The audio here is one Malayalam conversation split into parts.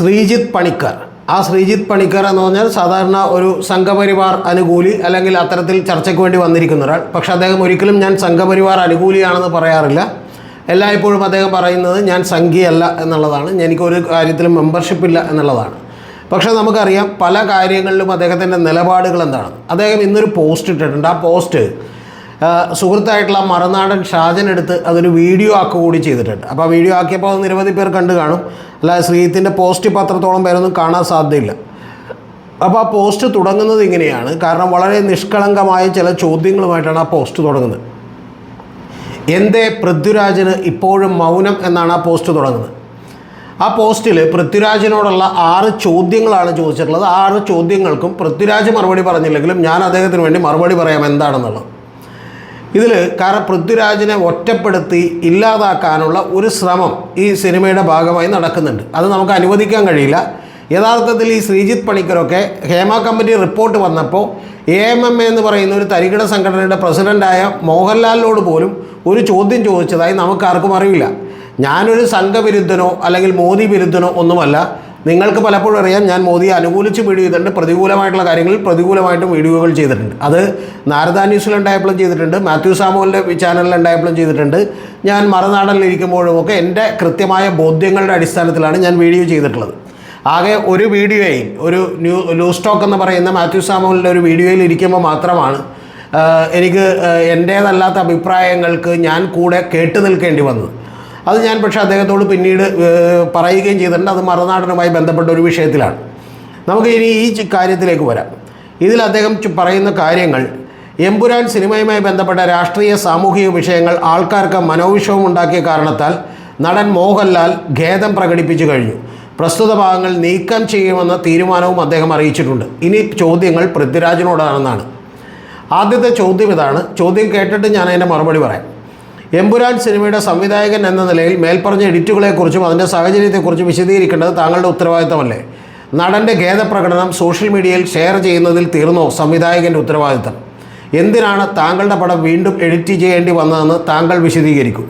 ശ്രീജിത്ത് പണിക്കർ. ആ ശ്രീജിത്ത് പണിക്കർ എന്ന് പറഞ്ഞാൽ സാധാരണ ഒരു സംഘപരിവാർ അനുകൂലി അല്ലെങ്കിൽ അത്തരത്തിൽ ചർച്ചയ്ക്ക് വേണ്ടി വന്നിരിക്കുന്ന ഒരാൾ. പക്ഷേ അദ്ദേഹം ഒരിക്കലും ഞാൻ സംഘപരിവാർ അനുകൂലിയാണെന്ന് പറയാറില്ല. എല്ലായ്പ്പോഴും അദ്ദേഹം പറയുന്നത് ഞാൻ സംഘിയല്ല എന്നുള്ളതാണ്. എനിക്കൊരു കാര്യത്തിലും മെമ്പർഷിപ്പ് ഇല്ല എന്നുള്ളതാണ്. പക്ഷേ നമുക്കറിയാം പല കാര്യങ്ങളിലും അദ്ദേഹത്തിന്റെ നിലപാടുകൾ എന്താണ്. അദ്ദേഹം ഇന്നൊരു പോസ്റ്റ് ഇട്ടിട്ടുണ്ട്. ആ പോസ്റ്റ് സുഹൃത്തായിട്ടുള്ള മറുനാടൻ ഷാജൻ എടുത്ത് അതൊരു വീഡിയോ ആക്കുക കൂടി ചെയ്തിട്ടുണ്ട്. അപ്പോൾ ആ വീഡിയോ ആക്കിയപ്പോൾ അത് നിരവധി പേർ കണ്ടു കാണും. അല്ലാതെ ശ്രീജിത്തിന്റെ പോസ്റ്റ് പത്രത്തോളം പേരൊന്നും കാണാൻ സാധ്യതയില്ല. അപ്പോൾ ആ പോസ്റ്റ് തുടങ്ങുന്നത് ഇങ്ങനെയാണ്. കാരണം വളരെ നിഷ്കളങ്കമായ ചില ചോദ്യങ്ങളുമായിട്ടാണ് ആ പോസ്റ്റ് തുടങ്ങുന്നത്. എന്തേ പൃഥ്വിരാജിന് ഇപ്പോഴും മൗനം എന്നാണ് ആ പോസ്റ്റ് തുടങ്ങുന്നത്. ആ പോസ്റ്റിൽ പൃഥ്വിരാജിനോടുള്ള ആറ് ചോദ്യങ്ങളാണ് ചോദിച്ചിട്ടുള്ളത്. ആറ് ചോദ്യങ്ങൾക്കും പൃഥ്വിരാജ് മറുപടി പറഞ്ഞില്ലെങ്കിലും ഞാൻ അദ്ദേഹത്തിന് വേണ്ടി മറുപടി പറയാം എന്താണെന്നുള്ളത്. ഇതിൽ കാരണം പൃഥ്വിരാജിനെ ഒറ്റപ്പെടുത്തി ഇല്ലാതാക്കാനുള്ള ഒരു ശ്രമം ഈ സിനിമയുടെ ഭാഗമായി നടക്കുന്നുണ്ട്. അത് നമുക്ക് അനുവദിക്കാൻ കഴിയില്ല. യഥാർത്ഥത്തിൽ ഈ ശ്രീജിത്ത് പണിക്കരൊക്കെ ഹേമ കമ്പനി റിപ്പോർട്ട് വന്നപ്പോൾ എ എം എം എ എന്ന് പറയുന്ന ഒരു തരികിട സംഘടനയുടെ പ്രസിഡന്റായ മോഹൻലാലിനോട് പോലും ഒരു ചോദ്യം ചോദിച്ചതായി നമുക്കാർക്കും അറിയില്ല. ഞാനൊരു സംഘവിരുദ്ധനോ അല്ലെങ്കിൽ മോദി വിരുദ്ധനോ ഒന്നുമല്ല. നിങ്ങൾക്ക് പലപ്പോഴും അറിയാം ഞാൻ മോദിയെ അനുകൂലിച്ച് വീഡിയോ ചെയ്തിട്ടുണ്ട് പ്രതികൂലമായിട്ടുള്ള കാര്യങ്ങളിൽ പ്രതികൂലമായിട്ടും വീഡിയോകൾ ചെയ്തിട്ടുണ്ട്. അത് നാരദ ന്യൂസിലുണ്ടായപ്പോഴും ചെയ്തിട്ടുണ്ട് മാത്യു സാമുവിന്റെ ചാനലിലുണ്ടായപ്പോഴും ചെയ്തിട്ടുണ്ട്. ഞാൻ മറുനാടനിലിരിക്കുമ്പോഴും ഒക്കെ എന്റെ കൃത്യമായ ബോധ്യങ്ങളുടെ അടിസ്ഥാനത്തിലാണ് ഞാൻ വീഡിയോ ചെയ്തിട്ടുള്ളത്. ആകെ ഒരു വീഡിയോയിൽ ഒരു ന്യൂ ലൂസ് ടോക്ക് എന്ന് പറയുന്ന മാത്യു സാമുവിന്റെ ഒരു വീഡിയോയിൽ ഇരിക്കുമ്പോൾ മാത്രമാണ് എനിക്ക് എന്റേതല്ലാത്ത അഭിപ്രായങ്ങൾക്ക് ഞാൻ കൂടെ കേട്ടു നിൽക്കേണ്ടി വന്നത്. അത് ഞാൻ പക്ഷേ അദ്ദേഹത്തോട് പിന്നീട് പറയുകയും ചെയ്തിട്ടുണ്ട്. അത് മറുനാടനുമായി ബന്ധപ്പെട്ട ഒരു വിഷയത്തിലാണ്. നമുക്ക് ഇനി ഈ കാര്യത്തിലേക്ക് വരാം. ഇതിൽ അദ്ദേഹം പറയുന്ന കാര്യങ്ങൾ എമ്പുരാൻ സിനിമയുമായി ബന്ധപ്പെട്ട രാഷ്ട്രീയ സാമൂഹിക വിഷയങ്ങൾ ആൾക്കാർക്ക് മനോവിഷവും ഉണ്ടാക്കിയ കാരണത്താൽ നടൻ മോഹൻലാൽ ഖേദം പ്രകടിപ്പിച്ചു കഴിഞ്ഞു. പ്രസ്തുത ഭാഗങ്ങൾ നീക്കം ചെയ്യുമെന്ന തീരുമാനവും അദ്ദേഹം അറിയിച്ചിട്ടുണ്ട്. ഇനി ചോദ്യങ്ങൾ പൃഥ്വിരാജിനോടാണെന്നാണ്. ആദ്യത്തെ ചോദ്യം ഇതാണ്. ചോദ്യം കേട്ടിട്ട് ഞാൻ അതിന്റെ മറുപടി പറയാം. എമ്പുരാൻ സിനിമയുടെ സംവിധായകൻ എന്ന നിലയിൽ മേൽപ്പറഞ്ഞ എഡിറ്റുകളെക്കുറിച്ചും അതിന്റെ സാഹചര്യത്തെക്കുറിച്ചും വിശദീകരിക്കേണ്ടത് താങ്കളുടെ ഉത്തരവാദിത്തമല്ലേ? നടന്റെ ഖേദപ്രകടനം സോഷ്യൽ മീഡിയയിൽ ഷെയർ ചെയ്യുന്നതിൽ തീർന്നോ? സംവിധായകന്റെ ഉത്തരവാദിത്തം. എന്തിനാണ് താങ്കളുടെ പടം വീണ്ടും എഡിറ്റ് ചെയ്യേണ്ടി വന്നതെന്ന് താങ്കൾ വിശദീകരിക്കൂ.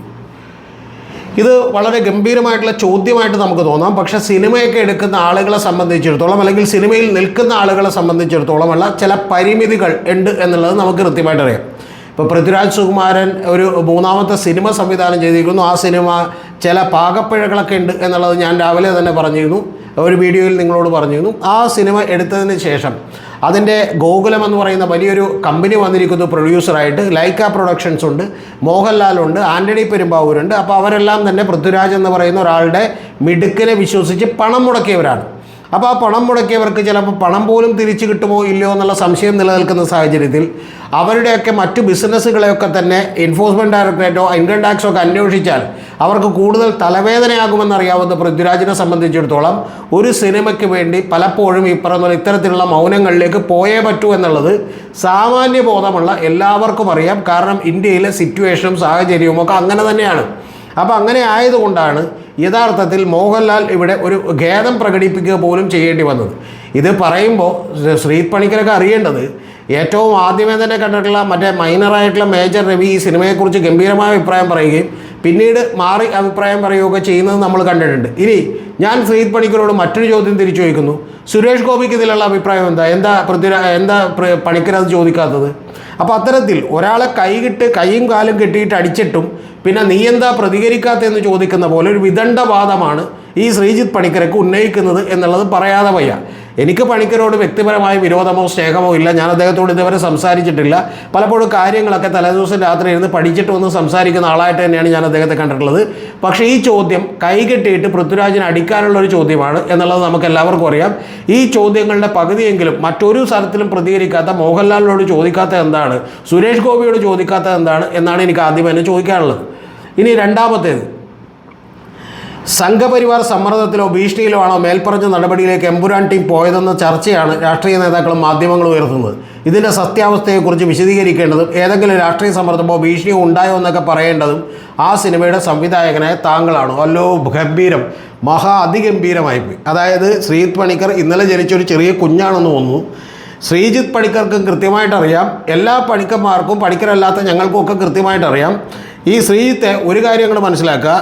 ഇത് വളരെ ഗംഭീരമായിട്ടുള്ള ചോദ്യമായിട്ട് നമുക്ക് തോന്നാം. പക്ഷേ സിനിമയൊക്കെ എടുക്കുന്ന ആളുകളെ സംബന്ധിച്ചിടത്തോളം അല്ലെങ്കിൽ സിനിമയിൽ നിൽക്കുന്ന ആളുകളെ സംബന്ധിച്ചിടത്തോളമുള്ള ചില പരിമിതികൾ ഉണ്ട് എന്നുള്ളത് നമുക്ക് കൃത്യമായിട്ട് അറിയാം. ഇപ്പോൾ പൃഥ്വിരാജ് സുകുമാരൻ ഒരു മൂന്നാമത്തെ സിനിമ സംവിധാനം ചെയ്തിരിക്കുന്നു. ആ സിനിമ ചില പാകപ്പിഴകളൊക്കെ ഉണ്ട് എന്നുള്ളത് ഞാൻ രാവിലെ തന്നെ പറഞ്ഞിരുന്നു. ഒരു വീഡിയോയിൽ നിങ്ങളോട് പറഞ്ഞിരുന്നു. ആ സിനിമ എടുത്തതിന് ശേഷം അതിന്റെ ഗോകുലം എന്ന് പറയുന്ന വലിയൊരു കമ്പനി വന്നിരിക്കുന്നു പ്രൊഡ്യൂസറായിട്ട്. ലൈക്ക പ്രൊഡക്ഷൻസ് ഉണ്ട് മോഹൻലാലുണ്ട് ആന്റണി പെരുമ്പാവൂരുണ്ട്. അപ്പോൾ അവരെല്ലാം തന്നെ പൃഥ്വിരാജ് എന്ന് പറയുന്ന ഒരാളുടെ മിടുക്കിനെ വിശ്വസിച്ച് പണം മുടക്കിയവരാണ്. അപ്പോൾ ആ പണം മുടക്കിയവർക്ക് ചിലപ്പോൾ പണം പോലും തിരിച്ചു കിട്ടുമോ ഇല്ലയോ എന്നുള്ള സംശയം നിലനിൽക്കുന്ന സാഹചര്യത്തിൽ അവരുടെയൊക്കെ മറ്റു ബിസിനസ്സുകളെയൊക്കെ തന്നെ എൻഫോഴ്സ്മെന്റ് ഡയറക്ടറേറ്റോ ഇൻകം ടാക്സോ ഒക്കെ അന്വേഷിച്ചാൽ അവർക്ക് കൂടുതൽ തലവേദനയാകുമെന്നറിയാവുന്ന പൃഥ്വിരാജിനെ സംബന്ധിച്ചിടത്തോളം ഒരു സിനിമയ്ക്ക് വേണ്ടി പലപ്പോഴും ഈ പറയുന്ന ഇത്തരത്തിലുള്ള മൗനങ്ങളിലേക്ക് പോയേ പറ്റൂ എന്നുള്ളത് സാമാന്യ ബോധമുള്ള എല്ലാവർക്കും അറിയാം. കാരണം ഇന്ത്യയിലെ സിറ്റുവേഷനും സാഹചര്യവും ഒക്കെ അങ്ങനെ തന്നെയാണ്. അപ്പോൾ അങ്ങനെ ആയതുകൊണ്ടാണ് യഥാർത്ഥത്തിൽ മോഹൻലാൽ ഇവിടെ ഒരു ഖേദം പ്രകടിപ്പിക്കുക പോലും ചെയ്യേണ്ടി വന്നത്. ഇത് പറയുമ്പോൾ ശ്രീ പണിക്കരൊക്കെ അറിയേണ്ടത് ഏറ്റവും ആദ്യമേ തന്നെ കണ്ടിട്ടുള്ള മറ്റേ മൈനറായിട്ടുള്ള മേജർ രവി ഈ സിനിമയെക്കുറിച്ച് ഗംഭീരമായ അഭിപ്രായം പറയുകയും പിന്നീട് മാറി അഭിപ്രായം പറയുകയൊക്കെ ചെയ്യുന്നത് നമ്മൾ കണ്ടിട്ടുണ്ട്. ഇനി ഞാൻ ശ്രീത് പണിക്കരോട് മറ്റൊരു ചോദ്യം തിരിച്ചു ചോദിക്കുന്നു. സുരേഷ് ഗോപിക്ക് ഇതിലുള്ള അഭിപ്രായം എന്താ? എന്താ പൃഥ്വിരാ എന്താ പണിക്കരത് ചോദിക്കാത്തത്? അപ്പോൾ അത്തരത്തിൽ ഒരാളെ കൈകിട്ട് കൈയും കാലും കെട്ടിയിട്ട് അടിച്ചിട്ടും പിന്നെ നീ എന്താ പ്രതികരിക്കാത്തതെന്ന് ചോദിക്കുന്ന പോലെ ഒരു വിദണ്ഡവാദമാണ് ഈ ശ്രീജിത്ത് പണിക്കരക്ക് ഉന്നയിക്കുന്നത് എന്നുള്ളത് പറയാതെ വയ്യ. എനിക്ക് പണിക്കരോട് വ്യക്തിപരമായ വിരോധമോ സ്നേഹമോ ഇല്ല. ഞാൻ അദ്ദേഹത്തോട് ഇതുവരെ സംസാരിച്ചിട്ടില്ല. പലപ്പോഴും കാര്യങ്ങളൊക്കെ തലേദിവസം രാത്രി ഇരുന്ന് പഠിച്ചിട്ട് ഒന്ന് സംസാരിക്കുന്ന ആളായിട്ട് തന്നെയാണ് ഞാൻ അദ്ദേഹത്തെ കണ്ടിട്ടുള്ളത്. പക്ഷേ ഈ ചോദ്യം കൈകെട്ടിയിട്ട് പൃഥ്വിരാജിനെ അടിക്കാനുള്ള ഒരു ചോദ്യമാണ് എന്നുള്ളത് നമുക്ക് എല്ലാവർക്കും അറിയാം. ഈ ചോദ്യങ്ങളുടെ പകുതിയെങ്കിലും മറ്റൊരു സ്ഥലത്തിലും പ്രതികരിക്കാത്ത മോഹൻലാലിനോട് ചോദിക്കാത്ത എന്താണ്? സുരേഷ് ഗോപിയോട് ചോദിക്കാത്ത എന്താണ്? എന്നാണ് എനിക്ക് ആദ്യം തന്നെ ചോദിക്കാനുള്ളത്. ഇനി രണ്ടാമത്തേത്. സംഘപരിവാർ സമ്മർദ്ദത്തിലോ ഭീഷണിയിലോ ആണോ മേൽപ്പറഞ്ഞ നടപടിയിലേക്ക് എമ്പുരാൻ ടീം പോയതെന്ന ചർച്ചയാണ് രാഷ്ട്രീയ നേതാക്കളും മാധ്യമങ്ങളും ഉയർത്തുന്നത്. ഇതിന്റെ സത്യാവസ്ഥയെക്കുറിച്ച് വിശദീകരിക്കേണ്ടതും ഏതെങ്കിലും രാഷ്ട്രീയ സമ്മർദ്ദമോ ഭീഷണിയോ ഉണ്ടായോ എന്നൊക്കെ പറയേണ്ടതും ആ സിനിമയുടെ സംവിധായകനായ താങ്കളാണ്. അല്ലോ ഗംഭീരം മഹാ അതിഗംഭീരമായി പോയി. അതായത് ശ്രീജിത് പണിക്കർ ഇന്നലെ ജനിച്ചൊരു ചെറിയ കുഞ്ഞാണെന്ന് തോന്നുന്നു. ശ്രീജിത്ത് പണിക്കർക്കും കൃത്യമായിട്ടറിയാം. എല്ലാ പണിക്കന്മാർക്കും പണിക്കരല്ലാത്ത ഞങ്ങൾക്കും ഒക്കെ കൃത്യമായിട്ട് അറിയാം ഈ ശ്രീത്തെ ഒരു കാര്യം കൂടെ മനസ്സിലാക്കുക.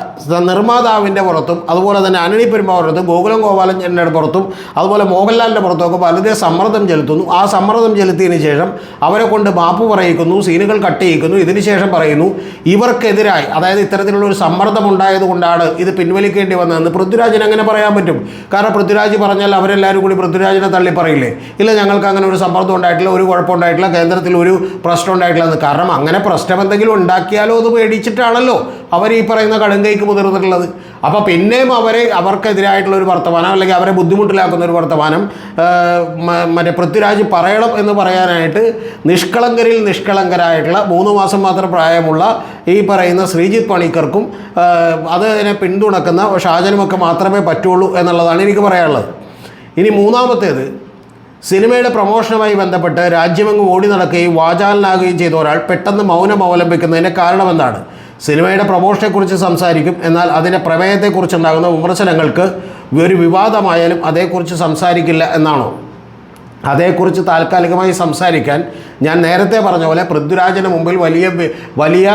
നിർമ്മാതാവിന്റെ പുറത്തും അതുപോലെ തന്നെ അനണി പെരുമാറത്തും ഗോകുലം ഗോപാലന്റെ പുറത്തും അതുപോലെ മോഹൻലാലിന്റെ പുറത്തുമൊക്കെ പലതേ സമ്മർദ്ദം ചെലുത്തുന്നു. ആ സമ്മർദ്ദം ചെലുത്തിയതിന് ശേഷം അവരെ കൊണ്ട് മാപ്പ് പറയിക്കുന്നു സീനുകൾ കട്ട് ചെയ്യിക്കുന്നു ഇതിന് ശേഷം പറയുന്നു ഇവർക്കെതിരായി അതായത് ഇത്തരത്തിലുള്ള ഒരു സമ്മർദ്ദം ഉണ്ടായതുകൊണ്ടാണ് ഇത് പിൻവലിക്കേണ്ടി വന്നതെന്ന് പൃഥ്വിരാജിന് അങ്ങനെ പറയാൻ പറ്റും. കാരണം പൃഥ്വിരാജ് പറഞ്ഞാൽ അവരെല്ലാവരും കൂടി പൃഥ്വിരാജിനെ തള്ളി പറയില്ലേ? ഇല്ല ഞങ്ങൾക്ക് അങ്ങനെ ഒരു സമ്മർദ്ദം ഉണ്ടായിട്ടില്ല ഒരു കുഴപ്പം ഉണ്ടായിട്ടില്ല കേന്ദ്രത്തിൽ ഒരു പ്രശ്നം ഉണ്ടായിട്ടില്ല കാരണം അങ്ങനെ പ്രശ്നം എന്തെങ്കിലും ഉണ്ടാക്കിയാലോ എന്ന് പേടിച്ചിട്ടാണല്ലോ അവർ ഈ പറയുന്ന കടുങ്കൈക്ക് മുതിർന്നിട്ടുള്ളത്. അപ്പോൾ പിന്നെയും അവരെ അവർക്കെതിരായിട്ടുള്ള ഒരു വർത്തമാനം അല്ലെങ്കിൽ അവരെ ബുദ്ധിമുട്ടിലാക്കുന്ന ഒരു വർത്തമാനം മറ്റേ പൃഥ്വിരാജ് പറയണം എന്ന് പറയാനായിട്ട് നിഷ്കളങ്കരിൽ നിഷ്കളങ്കരായിട്ടുള്ള മൂന്ന് മാസം മാത്രം പ്രായമുള്ള ഈ പറയുന്ന ശ്രീജിത്ത് പണിക്കർക്കും അതിനെ പിന്തുണക്കുന്ന ഷാജനുമൊക്കെ മാത്രമേ പറ്റുള്ളൂ എന്നുള്ളതാണ് എനിക്ക് പറയാനുള്ളത്. ഇനി മൂന്നാമത്തേത് സിനിമയുടെ പ്രൊമോഷനുമായി ബന്ധപ്പെട്ട് രാജ്യമെങ്ങും ഓടി നടക്കുകയും വാചാലനാകുകയും ചെയ്ത ഒരാൾ പെട്ടെന്ന് മൗനം അവലംബിക്കുന്നതിന് കാരണമെന്താണ്? സിനിമയുടെ പ്രമോഷനെക്കുറിച്ച് സംസാരിക്കും. എന്നാൽ അതിന്റെ പ്രമേയത്തെക്കുറിച്ചുണ്ടാകുന്ന വിമർശനങ്ങൾക്ക് ഒരു വിവാദമായാലും അതേക്കുറിച്ച് സംസാരിക്കില്ല എന്നാണോ? അതേക്കുറിച്ച് താൽക്കാലികമായി സംസാരിക്കാൻ ഞാൻ നേരത്തെ പറഞ്ഞ പോലെ പൃഥ്വിരാജിന് മുമ്പിൽ വലിയ വലിയ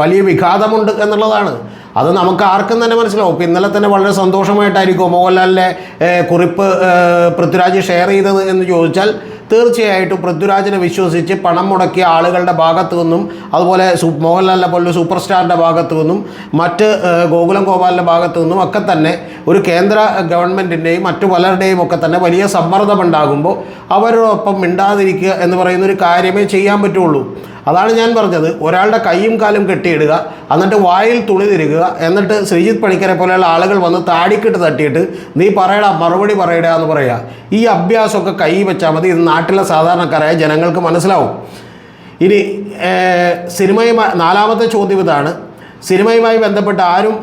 വലിയ വിഘാതമുണ്ട് എന്നുള്ളതാണ്. അത് നമുക്ക് ആർക്കും തന്നെ മനസ്സിലാവും. ഇപ്പം ഇന്നലെ തന്നെ വളരെ സന്തോഷമായിട്ടായിരിക്കും മോഹൻലാലിന്റെ കുറിപ്പ് പൃഥ്വിരാജ് ഷെയർ ചെയ്തത് എന്ന് ചോദിച്ചാൽ തീർച്ചയായിട്ടും പൃഥ്വിരാജിനെ വിശ്വസിച്ച് പണം മുടക്കിയ ആളുകളുടെ ഭാഗത്തു നിന്നും അതുപോലെ മോഹൻലാലിനെ പോലുള്ള സൂപ്പർ സ്റ്റാറിന്റെ ഭാഗത്തു നിന്നും മറ്റ് ഗോകുലം ഗോപാലിന്റെ ഭാഗത്തു നിന്നും ഒക്കെ തന്നെ ഒരു കേന്ദ്ര ഗവൺമെന്റിന്റെയും മറ്റു പലരുടെയും ഒക്കെ തന്നെ വലിയ സമ്മർദ്ദമുണ്ടാകുമ്പോൾ അവരോടൊപ്പം മിണ്ടാതിരിക്കുക എന്ന് പറയുന്ന ഒരു കാര്യമേ ചെയ്യാൻ പറ്റുള്ളൂ. അതാണ് ഞാൻ പറഞ്ഞത്. ഒരാളുടെ കൈയും കാലും കെട്ടിയിടുക എന്നിട്ട് വായിൽ തുണി തിരുകുക എന്നിട്ട് ശ്രീജിത്ത് പണിക്കരെ പോലെയുള്ള ആളുകൾ വന്ന് താടിക്കിട്ട് തട്ടിയിട്ട് നീ പറയടാ മറുപടി പറയടാ എന്ന് പറയുക ഈ അഭ്യാസമൊക്കെ കൈ വെച്ചാൽ മതി. ഇത് നാട്ടിലെ സാധാരണക്കാരായ ജനങ്ങൾക്ക് മനസ്സിലാവും. ഇനി സിനിമയുമായി നാലാമത്തെ ചോദ്യം ഇതാണ്. സിനിമയുമായി ബന്ധപ്പെട്ട് ആരും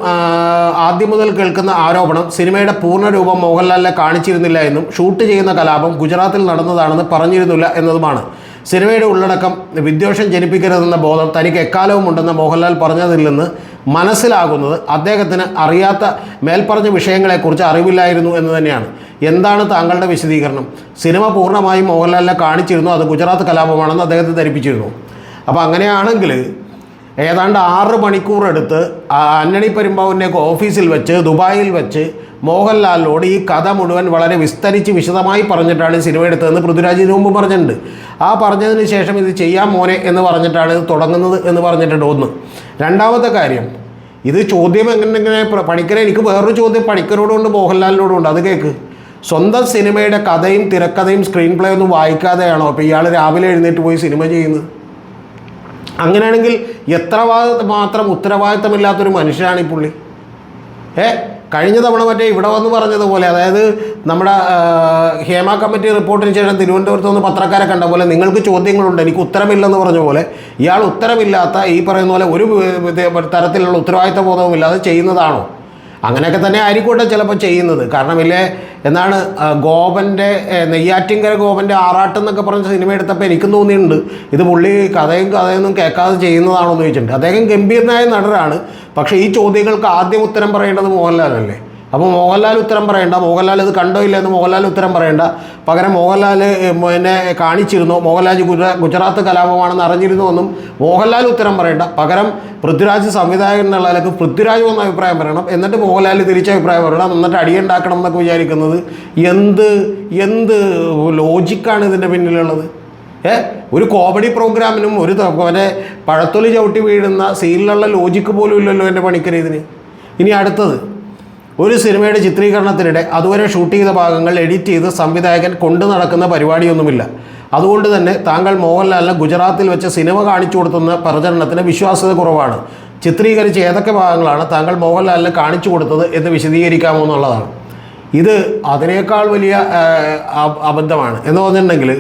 ആദ്യം മുതൽ കേൾക്കുന്ന ആരോപണം സിനിമയുടെ പൂർണരൂപം മോഹൻലാലിനെ കാണിച്ചിരുന്നില്ല എന്നും ഷൂട്ട് ചെയ്യുന്ന കലാപം ഗുജറാത്തിൽ നടന്നതാണെന്ന് പറഞ്ഞിരുന്നില്ല എന്നതുമാണ്. സിനിമയുടെ ഉള്ളടക്കം വിദ്വേഷം ജനിപ്പിക്കരുതെന്ന ബോധം തനിക്ക് എക്കാലവും ഉണ്ടെന്ന് മോഹൻലാൽ പറഞ്ഞതിൽ നിന്ന് മനസ്സിലാകുന്നത് അദ്ദേഹത്തിന് അറിയാത്ത മേൽപ്പറഞ്ഞ വിഷയങ്ങളെക്കുറിച്ച് അറിവില്ലായിരുന്നു എന്ന് തന്നെയാണ്. എന്താണ് താങ്കളുടെ വിശദീകരണം? സിനിമ പൂർണമായും മോഹൻലാലിനെ കാണിച്ചിരുന്നു അത് ഗുജറാത്ത് കലാപമാണെന്ന് അദ്ദേഹത്തെ ധരിപ്പിച്ചിരുന്നു. അപ്പോൾ അങ്ങനെയാണെങ്കിൽ ഏതാണ്ട് ആറ് മണിക്കൂർ എടുത്ത് അന്നണി പെരുമ്പാവൂരിന്റെ ഓഫീസിൽ വെച്ച് ദുബായിൽ വെച്ച് മോഹൻലാലിനോട് ഈ കഥ മുഴുവൻ വളരെ വിസ്തരിച്ച് വിശദമായി പറഞ്ഞിട്ടാണ് സിനിമ എടുത്തതെന്ന് പൃഥ്വിരാജിന് മുമ്പ് പറഞ്ഞിട്ടുണ്ട്. ആ പറഞ്ഞതിന് ശേഷം ഇത് ചെയ്യാൻ മോനെ എന്ന് പറഞ്ഞിട്ടാണ് ഇത് തുടങ്ങുന്നത് എന്ന് പറഞ്ഞിട്ടുണ്ട് ഒന്ന്. രണ്ടാമത്തെ കാര്യം ഇത് ചോദ്യം എങ്ങനെ പണിക്കരെ എനിക്ക് വേറൊരു ചോദ്യം പണിക്കരോടുണ്ട് മോഹൻലാലിനോടും ഉണ്ട്. അത് കേൾക്ക് സ്വന്തം സിനിമയുടെ കഥയും തിരക്കഥയും സ്ക്രീൻ പ്ലേ ഒന്നും വായിക്കാതെയാണോ അപ്പോൾ ഇയാൾ രാവിലെ എഴുന്നേറ്റ് പോയി സിനിമ ചെയ്യുന്നത്? അങ്ങനെയാണെങ്കിൽ എത്ര മാത്രം ഉത്തരവാദിത്തമില്ലാത്തൊരു മനുഷ്യനാണ് ഈ പുള്ളി? ഏ കഴിഞ്ഞ തവണ മറ്റേ ഇവിടെ വന്ന് പറഞ്ഞതുപോലെ അതായത് നമ്മുടെ ഹേമ കമ്മിറ്റി റിപ്പോർട്ടിന് ശേഷം തിരുവനന്തപുരത്ത് നിന്ന് പത്രക്കാരെ കണ്ട പോലെ നിങ്ങൾക്ക് ചോദ്യങ്ങളുണ്ട് എനിക്ക് ഉത്തരമില്ലെന്ന് പറഞ്ഞ പോലെ ഇയാൾ ഉത്തരമില്ലാത്ത ഈ പറയുന്ന പോലെ ഒരു തരത്തിലുള്ള ഉത്തരവാദിത്ത ബോധവുമില്ലാതെ ചെയ്യുന്നതാണോ? അങ്ങനെയൊക്കെ തന്നെ ആയിരിക്കട്ടെ ചിലപ്പോൾ ചെയ്യുന്നത്. കാരണം ഇല്ലേ എന്നാണ് ഗോപന്റെ നെയ്യാറ്റിങ്കര ഗോപന്റെ ആറാട്ട് എന്നൊക്കെ പറഞ്ഞ സിനിമ എടുത്തപ്പോൾ എനിക്കും തോന്നിയിട്ടുണ്ട്. ഇത് പുള്ളി കഥയും കഥയൊന്നും കേൾക്കാതെ ചെയ്യുന്നതാണോ എന്ന് ചോദിച്ചിട്ടുണ്ട്. അദ്ദേഹം ഗംഭീരനായ നടനാണ്. പക്ഷേ ഈ ചോദ്യങ്ങൾക്ക് ആദ്യം ഉത്തരം പറയേണ്ടത് മോഹൻലാലല്ലേ? അപ്പോൾ മോഹൻലാൽ ഉത്തരം പറയണ്ട. മോഹൻലാൽ ഇത് കണ്ടോ ഇല്ല എന്ന് മോഹൻലാൽ ഉത്തരം പറയണ്ട. പകരം മോഹൻലാൽ എന്നെ കാണിച്ചിരുന്നു. മോഹൻലാൽ ഗുജറാ ഗുജറാത്ത് കലാപമാണെന്ന് അറിഞ്ഞിരുന്നു എന്നും മോഹൻലാൽ ഉത്തരം പറയണ്ട. പകരം പൃഥ്വിരാജ് സംവിധായകൻ എന്നുള്ള നിലയ്ക്ക് പൃഥ്വിരാജ് എന്ന അഭിപ്രായം പറയണം. എന്നിട്ട് മോഹൻലാൽ തിരിച്ച അഭിപ്രായം പറയണം. എന്നിട്ട് അടിയുണ്ടാക്കണം എന്നൊക്കെ വിചാരിക്കുന്നത് എന്ത് എന്ത് ലോജിക്കാണ് ഇതിന്റെ പിന്നിലുള്ളത്? ഏ ഒരു കോമഡി പ്രോഗ്രാമിനും ഒരു അവരെ പഴത്തൊലി ചവിട്ടി വീഴുന്ന സീനിലുള്ള ലോജിക്ക് പോലും ഇല്ലല്ലോ എന്റെ പണിക്കര് ഇതിന്. ഇനി അടുത്തത്. ഒരു സിനിമയുടെ ചിത്രീകരണത്തിനിടെ അതുവരെ ഷൂട്ട് ചെയ്ത ഭാഗങ്ങൾ എഡിറ്റ് ചെയ്ത് സംവിധായകൻ കൊണ്ടു നടക്കുന്ന പരിപാടിയൊന്നുമില്ല. അതുകൊണ്ട് തന്നെ താങ്കൾ മോഹൻലാലിന് ഗുജറാത്തിൽ വെച്ച് സിനിമ കാണിച്ചു കൊടുത്തുന്ന പ്രചരണത്തിന് വിശ്വാസ്യത കുറവാണ്. ചിത്രീകരിച്ച ഏതൊക്കെ ഭാഗങ്ങളാണ് താങ്കൾ മോഹൻലാലിന് കാണിച്ചു കൊടുത്തത് എന്ന് വിശദീകരിക്കാമോ എന്നുള്ളതാണ്. ഇത് അതിനേക്കാൾ വലിയ അബദ്ധമാണ്. എന്ന് പറഞ്ഞിട്ടുണ്ടെങ്കിൽ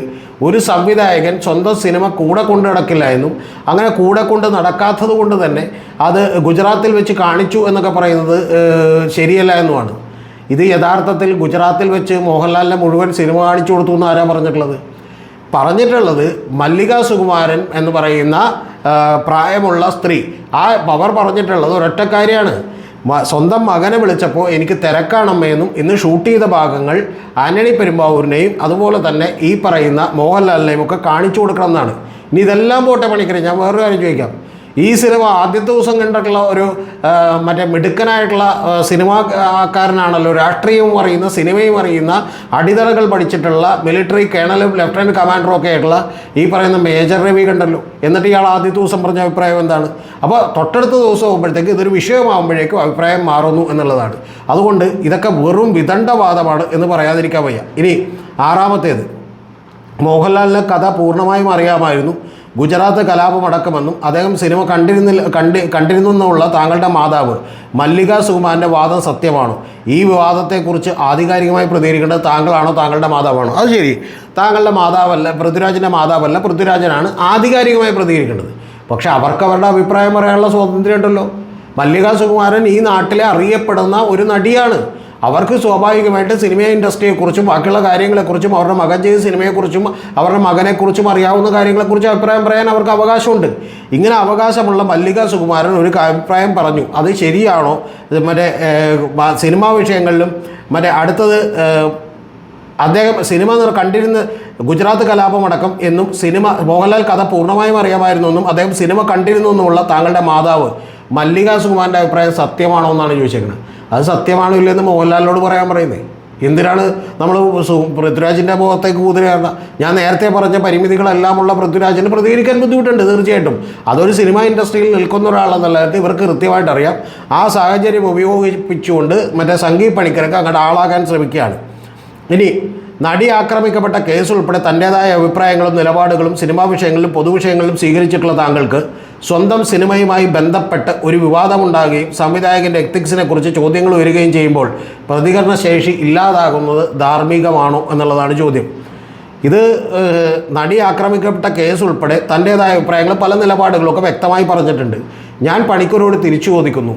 ഒരു സംവിധായകൻ സ്വന്തം സിനിമ കൂടെ കൊണ്ട് നടക്കില്ല എന്നും അങ്ങനെ കൂടെ കൊണ്ട് നടക്കാത്തത് കൊണ്ട് തന്നെ അത് ഗുജറാത്തിൽ വെച്ച് കാണിച്ചു എന്നൊക്കെ പറയുന്നത് ശരിയല്ല എന്നുമാണ്. ഇത് യഥാർത്ഥത്തിൽ ഗുജറാത്തിൽ വെച്ച് മോഹൻലാലിനെ മുഴുവൻ സിനിമ കാണിച്ചു കൊടുത്തു എന്ന് ആരാ പറഞ്ഞിട്ടുള്ളത്? പറഞ്ഞിട്ടുള്ളത് മല്ലിക സുകുമാരൻ എന്ന് പറയുന്ന പ്രായമുള്ള സ്ത്രീ. ആ പവർ പറഞ്ഞിട്ടുള്ളത് ഒരൊറ്റക്കാരിയാണ്. സ്വന്തം മകനെ വിളിച്ചപ്പോൾ എനിക്ക് തിരക്കാണമ്മയെന്നും ഇന്ന് ഷൂട്ട് ചെയ്ത ഭാഗങ്ങൾ ആന്റണി പെരുമ്പാവൂരിനെയും അതുപോലെ തന്നെ ഈ പറയുന്ന മോഹൻലാലിനെയും ഒക്കെ കാണിച്ചു കൊടുക്കണം എന്നാണ്. ഇനി ഇതെല്ലാം പോട്ടെ പണിക്കരെ ഞാൻ വേറൊരു കാര്യം ചോദിക്കാം. ഈ സിനിമ ആദ്യത്തെ ദിവസം കണ്ടിട്ടുള്ള ഒരു മറ്റേ മിടുക്കനായിട്ടുള്ള സിനിമ സിനിമാക്കാരനാണല്ലോ രാഷ്ട്രീയവും അറിയുന്ന സിനിമയും അറിയുന്ന അടിതറകൾ പഠിച്ചിട്ടുള്ള മിലിറ്ററി കേണലും ലെഫ്റ്റനന്റ് കമാൻഡറും ഒക്കെ ആയിട്ടുള്ള ഈ പറയുന്ന മേജർ രവി കണ്ടല്ലോ. എന്നിട്ട് ഇയാൾ ആദ്യത്തെ ദിവസം പറഞ്ഞ അഭിപ്രായം എന്താണ്? അപ്പോൾ തൊട്ടടുത്ത ദിവസം ആകുമ്പോഴത്തേക്ക് ഇതൊരു വിഷയമാകുമ്പോഴേക്കും അഭിപ്രായം മാറുന്നു എന്നുള്ളതാണ്. അതുകൊണ്ട് ഇതൊക്കെ വെറും വിദണ്ഡവാദമാണ് എന്ന് പറയാതിരിക്കാൻ വയ്യ. ഇനി ആറാമത്തേത്. മോഹൻലാലിന് കഥ പൂർണമായും അറിയാമായിരുന്നു. ഗുജറാത്ത് കലാപമടക്കമെന്നും അദ്ദേഹം സിനിമ കണ്ടിരുന്നില്ല കണ്ടി കണ്ടിരുന്നെന്നുള്ള താങ്കളുടെ മാതാവ് മല്ലിക സുകുമാരന്റെ വാദം സത്യമാണോ? ഈ വിവാദത്തെക്കുറിച്ച് ആധികാരികമായി പ്രതികരിക്കേണ്ടത് താങ്കളാണോ താങ്കളുടെ മാതാവാണോ? അത് ശരി. താങ്കളുടെ മാതാവല്ല പൃഥ്വിരാജിന്റെ മാതാവല്ല പൃഥ്വിരാജനാണ് ആധികാരികമായി പ്രതികരിക്കേണ്ടത്. പക്ഷേ അവർക്ക് അവരുടെ അഭിപ്രായം പറയാനുള്ള സ്വാതന്ത്ര്യം ഉണ്ടല്ലോ മല്ലിക സുകുമാരൻ ഈ നാട്ടിലെ അറിയപ്പെടുന്ന ഒരു നടിയാണ്. അവർക്ക് സ്വാഭാവികമായിട്ട് സിനിമ ഇൻഡസ്ട്രിയെക്കുറിച്ചും ബാക്കിയുള്ള കാര്യങ്ങളെക്കുറിച്ചും അവരുടെ മകൻ ചെയ്ത സിനിമയെക്കുറിച്ചും അവരുടെ മകനെക്കുറിച്ചും അറിയാവുന്ന കാര്യങ്ങളെക്കുറിച്ചും അഭിപ്രായം പറയാൻ അവർക്ക് അവകാശമുണ്ട്. ഇങ്ങനെ അവകാശമുള്ള മല്ലിക സുകുമാരൻ ഒരു അഭിപ്രായം പറഞ്ഞു. അത് ശരിയാണോ? മറ്റേ സിനിമാ വിഷയങ്ങളിലും മറ്റേ അടുത്തത് അദ്ദേഹം സിനിമ കണ്ടിരുന്ന ഗുജറാത്ത് കലാപമടക്കം എന്നും സിനിമ മോഹൻലാൽ കഥ പൂർണമായും അറിയാമായിരുന്നു എന്നും അദ്ദേഹം സിനിമ കണ്ടിരുന്നു എന്നുമുള്ള താങ്കളുടെ മാതാവ് മല്ലികാ സുകുമാരന്റെ അഭിപ്രായം സത്യമാണോ എന്നാണ് ചോദിച്ചേക്കുന്നത്. അത് സത്യമാണോ ഇല്ലെന്ന് മോഹൻലാലിനോട് പറയാൻ പറയുന്നത് എന്തിനാണ് നമ്മൾ പൃഥ്വിരാജിന്റെ മുഖത്തേക്ക് കൂതിരയാണ് ഞാൻ നേരത്തെ പറഞ്ഞ പരിമിതികളെല്ലാമുള്ള പൃഥ്വിരാജിന് പ്രതികരിക്കാൻ ബുദ്ധിമുട്ടുണ്ട് തീർച്ചയായിട്ടും. അതൊരു സിനിമ ഇൻഡസ്ട്രിയിൽ നിൽക്കുന്ന ഒരാളെന്നുള്ളത് ഇവർക്ക് കൃത്യമായിട്ട് അറിയാം. ആ സാഹചര്യം ഉപയോഗിപ്പിച്ചുകൊണ്ട് മറ്റേ സംഗീത് പണിക്കരൊക്കെ അങ്ങോട്ട് ആളാകാൻ ശ്രമിക്കുകയാണ്. ഇനി നടി ആക്രമിക്കപ്പെട്ട കേസ് ഉൾപ്പെടെ തന്റേതായ അഭിപ്രായങ്ങളും നിലപാടുകളും സിനിമാ വിഷയങ്ങളിലും പൊതുവിഷയങ്ങളിലും സ്വീകരിച്ചിട്ടുള്ള താങ്കൾക്ക് സ്വന്തം സിനിമയുമായി ബന്ധപ്പെട്ട് ഒരു വിവാദമുണ്ടാകുകയും സംവിധായകന്റെ എത്തിക്സിനെ കുറിച്ച് ചോദ്യങ്ങൾ വരികയും ചെയ്യുമ്പോൾ പ്രതികരണശേഷി ഇല്ലാതാകുന്നത് ധാർമ്മികമാണോ എന്നുള്ളതാണ് ചോദ്യം. ഇത് നടി ആക്രമിക്കപ്പെട്ട കേസ് ഉൾപ്പെടെ തന്റേതായ അഭിപ്രായങ്ങൾ പല നിലപാടുകളൊക്കെ വ്യക്തമായി പറഞ്ഞിട്ടുണ്ട്. ഞാൻ പണിക്കരോട് തിരിച്ചു ചോദിക്കുന്നു.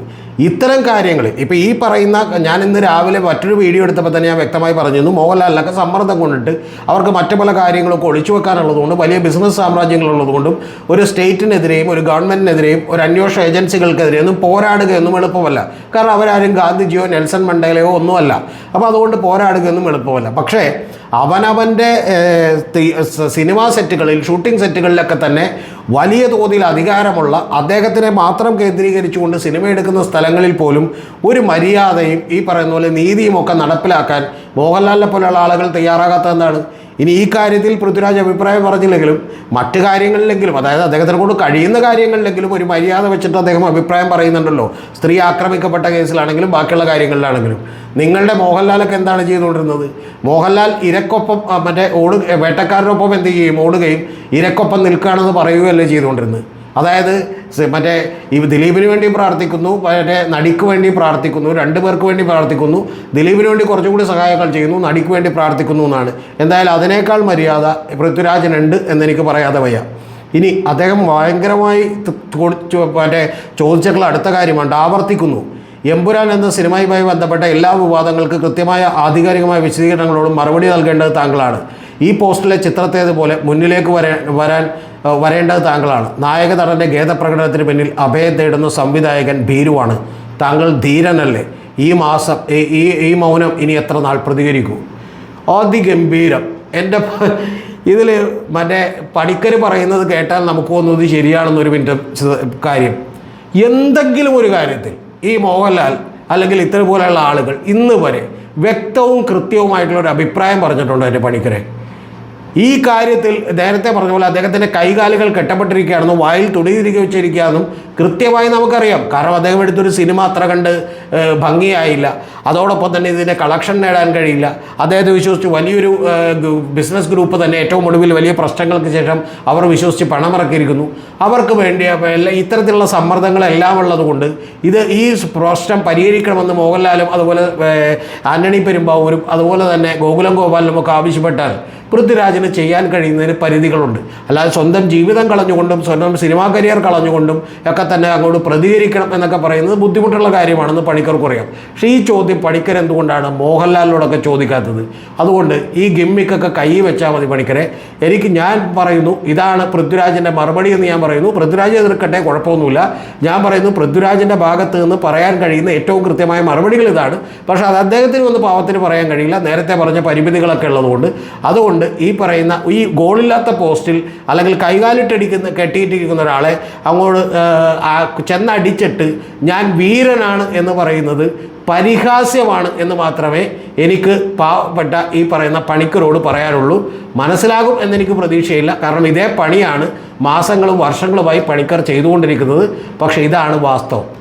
ഇത്തരം കാര്യങ്ങൾ ഇപ്പോൾ ഈ പറയുന്ന ഞാൻ ഇന്ന് രാവിലെ മറ്റൊരു വീഡിയോ എടുത്തപ്പോൾ തന്നെ ഞാൻ വ്യക്തമായി പറഞ്ഞിരുന്നു മോഹൻലാലിനൊക്കെ സമ്മർദ്ദം കൊണ്ടിട്ട് അവർക്ക് മറ്റു പല കാര്യങ്ങളൊക്കെ ഒളിച്ചു വെക്കാനുള്ളതുകൊണ്ട് വലിയ ബിസിനസ് സാമ്രാജ്യങ്ങളുള്ളതുകൊണ്ടും ഒരു സ്റ്റേറ്റിനെതിരെയും ഒരു ഗവൺമെന്റിനെതിരെയും ഒരു അന്വേഷണ ഏജൻസികൾക്കെതിരെയൊന്നും പോരാടുകയൊന്നും എളുപ്പമല്ല. കാരണം അവരാരും ഗാന്ധിജിയോ നെൽസൺ മണ്ടേലയോ ഒന്നുമല്ല. അപ്പോൾ അതുകൊണ്ട് പോരാടുകയൊന്നും എളുപ്പമല്ല. പക്ഷേ അവനവന്റെ സിനിമാ സെറ്റുകളിൽ ഷൂട്ടിംഗ് സെറ്റുകളിലൊക്കെ തന്നെ വലിയ തോതിൽ അധികാരമുള്ള അദ്ദേഹത്തിനെ മാത്രം കേന്ദ്രീകരിച്ചുകൊണ്ട് സിനിമ എടുക്കുന്ന സ്ഥലങ്ങളിൽ പോലും ഒരു മര്യാദയും ഈ പറയുന്ന പോലെ നീതിയും ഒക്കെ നടപ്പിലാക്കാൻ മോഹൻലാലിനെ പോലെയുള്ള ആളുകൾ തയ്യാറാകാത്തത് എന്താണ് ഇനി ഈ കാര്യത്തിൽ പൃഥ്വിരാജ് അഭിപ്രായം പറഞ്ഞില്ലെങ്കിലും മറ്റു കാര്യങ്ങളിലെങ്കിലും അതായത് അദ്ദേഹത്തിനെ കൊണ്ട് കഴിയുന്ന കാര്യങ്ങളിലെങ്കിലും ഒരു മര്യാദ വെച്ചിട്ട് അദ്ദേഹം അഭിപ്രായം പറയുന്നുണ്ടല്ലോ. സ്ത്രീ ആക്രമിക്കപ്പെട്ട കേസിലാണെങ്കിലും ബാക്കിയുള്ള കാര്യങ്ങളിലാണെങ്കിലും. നിങ്ങളുടെ മോഹൻലാലൊക്കെ എന്താണ് ചെയ്തുകൊണ്ടിരുന്നത്? മോഹൻലാൽ ഇരക്കൊപ്പം മറ്റേ ഓട് വേട്ടക്കാരനൊപ്പം എന്ത് ചെയ്യും? ഓടുകയും ഇരക്കൊപ്പം നിൽക്കുകയാണെന്ന് പറയുകയല്ലേ ചെയ്തുകൊണ്ടിരുന്നത്. അതായത് മറ്റേ ഈ ദിലീപിന് വേണ്ടി പ്രാർത്ഥിക്കുന്നു മറ്റേ നടിക്ക് വേണ്ടി പ്രാർത്ഥിക്കുന്നു രണ്ടു പേർക്ക് വേണ്ടി പ്രാർത്ഥിക്കുന്നു. ദിലീപിന് വേണ്ടി കുറച്ചും കൂടി സഹായങ്ങൾ ചെയ്യുന്നു നടിക്ക് വേണ്ടി പ്രാർത്ഥിക്കുന്നു എന്നാണ്. എന്തായാലും അതിനേക്കാൾ മര്യാദ പൃഥ്വിരാജനുണ്ട് എന്നെനിക്ക് പറയാതെ വയ്യ. ഇനി അദ്ദേഹം ഭയങ്കരമായി മറ്റേ ചോദിച്ചിട്ടുള്ള അടുത്ത കാര്യമാണ് ആവർത്തിക്കുന്നു. എമ്പുരാൻ എന്ന സിനിമയുമായി ബന്ധപ്പെട്ട എല്ലാ വിവാദങ്ങൾക്ക് കൃത്യമായ ആധികാരികമായ വിശദീകരണങ്ങളോടും മറുപടി നൽകേണ്ടത് താങ്കളാണ്. ഈ പോസ്റ്റിലെ ചിത്രത്തേതുപോലെ മുന്നിലേക്ക് വരാൻ വരാൻ വരേണ്ടത് താങ്കളാണ്. നായക നടന്റെ ഗേദപ്രകടനത്തിന് പിന്നിൽ അഭയം തേടുന്ന സംവിധായകൻ ഭീരുവാണ്. താങ്കൾ ധീരനല്ലേ? ഈ മാസം ഈ- ഈ മൗനം ഇനി എത്ര നാൾ പ്രതികരിക്കൂ? അതിഗംഭീരം. എന്റെ ഇതിൽ മറ്റേ പണിക്കർ പറയുന്നത് കേട്ടാൽ നമുക്ക് തോന്നുന്നത് ശരിയാണെന്നൊരു മിനിറ്റ് കാര്യം. എന്തെങ്കിലും ഒരു കാര്യത്തിൽ ഈ മോഹൻലാൽ അല്ലെങ്കിൽ ഇത്തരപോലെയുള്ള ആളുകൾ ഇന്ന് വരെ വ്യക്തവും കൃത്യവുമായിട്ടുള്ള ഒരു അഭിപ്രായം പറഞ്ഞിട്ടുണ്ടോ എന്റെ പണിക്കരെ. ഈ കാര്യത്തിൽ നേരത്തെ പറഞ്ഞ പോലെ അദ്ദേഹത്തിന്റെ കൈകാലുകൾ കെട്ടപ്പെട്ടിരിക്കുകയാണെന്നും വായിൽ തുണിതിരികെ വെച്ചിരിക്കുകയാണെന്നും കൃത്യമായി നമുക്കറിയാം. കാരണം അദ്ദേഹം എടുത്തൊരു സിനിമ അത്ര കണ്ട് ഭംഗിയായില്ല. അതോടൊപ്പം തന്നെ ഇതിന്റെ കളക്ഷൻ നേടാൻ കഴിയില്ല. അദ്ദേഹത്തെ വിശ്വസിച്ച് വലിയൊരു ബിസിനസ് ഗ്രൂപ്പ് തന്നെ ഏറ്റവും ഒടുവിൽ വലിയ പ്രശ്നങ്ങൾക്ക് ശേഷം അവർ വിശ്വസിച്ച് പണമിറക്കിയിരിക്കുന്നു. അവർക്ക് വേണ്ടി എല്ലാ ഇത്തരത്തിലുള്ള സമ്മർദ്ദങ്ങളെല്ലാം ഉള്ളതുകൊണ്ട് ഇത് ഈ പ്രശ്നം പരിഹരിക്കണമെന്ന് മോഹൻലാലും അതുപോലെ ആന്റണി പെരുമ്പാവൂരും അതുപോലെ തന്നെ ഗോകുലം ഗോപാലിനും ഒക്കെ ആവശ്യപ്പെട്ടാൽ പൃഥ്വിരാജിന് ചെയ്യാൻ കഴിയുന്നതിന് പരിധികളുണ്ട്. അല്ലാതെ സ്വന്തം ജീവിതം കളഞ്ഞുകൊണ്ടും സ്വന്തം സിനിമാ കരിയർ കളഞ്ഞുകൊണ്ടും ഒക്കെ തന്നെ അങ്ങോട്ട് പ്രതികരിക്കണം എന്നൊക്കെ പറയുന്നത് ബുദ്ധിമുട്ടുള്ള കാര്യമാണെന്ന് പണിക്കർക്ക് അറിയാം. പക്ഷേ ഈ ചോദ്യം പണിക്കർ എന്തുകൊണ്ടാണ് മോഹൻലാലിനോടൊക്കെ ചോദിക്കാത്തത്? അതുകൊണ്ട് ഈ ഗിമ്മിക്കൊക്കെ കൈ വെച്ചാൽ മതി പണിക്കരെ. എനിക്ക് ഞാൻ പറയുന്നു ഇതാണ് പൃഥ്വിരാജിന്റെ മറുപടി എന്ന് ഞാൻ പറയുന്നു. പൃഥ്വിരാജ് എതിർക്കട്ടെ കുഴപ്പമൊന്നുമില്ല. ഞാൻ പറയുന്നു പൃഥ്വിരാജിന്റെ ഭാഗത്ത് നിന്ന് പറയാൻ കഴിയുന്ന ഏറ്റവും കൃത്യമായ മറുപടികൾ ഇതാണ്. പക്ഷേ അത് അദ്ദേഹത്തിന് ഒന്ന് പാവത്തിന് പറയാൻ കഴിയില്ല. നേരത്തെ പറഞ്ഞ പരിമിതികളൊക്കെ ഉള്ളതുകൊണ്ട്. അതുകൊണ്ട് അതുകൊണ്ട് ഈ പറയുന്ന ഈ ഗോളില്ലാത്ത പോസ്റ്റിൽ അല്ലെങ്കിൽ കൈകാലിട്ടടിക്കുന്ന കെട്ടിയിട്ടിരിക്കുന്ന ഒരാളെ അങ്ങോട്ട് ചെന്നടിച്ചിട്ട് ഞാൻ വീരനാണ് എന്ന് പറയുന്നത് പരിഹാസ്യമാണ് എന്ന് മാത്രമേ എനിക്ക് പാവപ്പെട്ട ഈ പറയുന്ന പണിക്കരോട് പറയാനുള്ളൂ. മനസ്സിലാകും എന്നെനിക്ക് പ്രതീക്ഷയില്ല. കാരണം ഇതേ പണിയാണ് മാസങ്ങളും വർഷങ്ങളുമായി പണിക്കർ ചെയ്തുകൊണ്ടിരിക്കുന്നത്. പക്ഷേ ഇതാണ് വാസ്തവം.